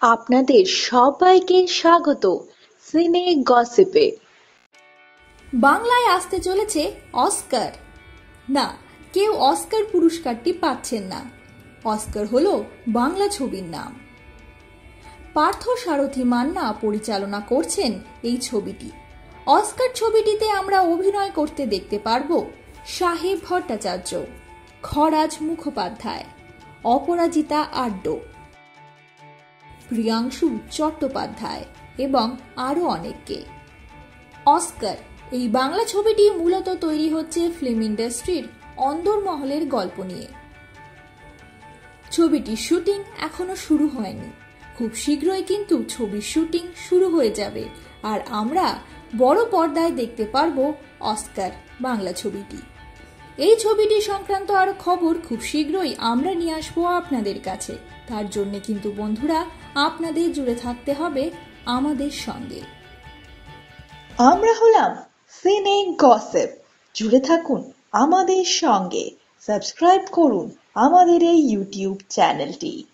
আপনাদের সবাইকে স্বাগত সিনে গসিপে। বাংলায় আসতে চলেছে অস্কার। না, কেউ অস্কার পুরস্কারটি পাচ্ছেন না। অস্কার হলো বাংলা ছবির নাম। পার্থ সারথী মান্না পরিচালনা করছেন এই ছবিটি। অস্কার ছবিটিতে আমরা অভিনয় করতে দেখতে পারব সাহেব ভট্টাচার্য, খরাজ মুখোপাধ্যায়, অপরাজিতা আড্ড প্রিয়াংশু চট্টোপাধ্যায় এবং আরও অনেককে। অস্কার, এই বাংলা ছবিটি মূলত তৈরি হচ্ছে ফিল্ম ইন্ডাস্ট্রির অন্দরমহলের গল্প নিয়ে। ছবিটির শুটিং এখনও শুরু হয়নি। খুব শীঘ্রই কিন্তু ছবির শুটিং শুরু হয়ে যাবে আর আমরা বড় পর্দায় দেখতে পারব অস্কার বাংলা ছবিটি। এই ছবিটি সংক্রান্ত আর খবর খুব শীঘ্রই আমরা নিয়ে আসব আপনাদের কাছে। তার জন্য কিন্তু বন্ধুরা, আপনাদের জুড়ে থাকতে হবে আমাদের সঙ্গে। আমরা হলাম সিনে গসেপ জুড়ে থাকুন আমাদের সঙ্গে। সাবস্ক্রাইব করুন আমাদের এই ইউটিউব চ্যানেলটি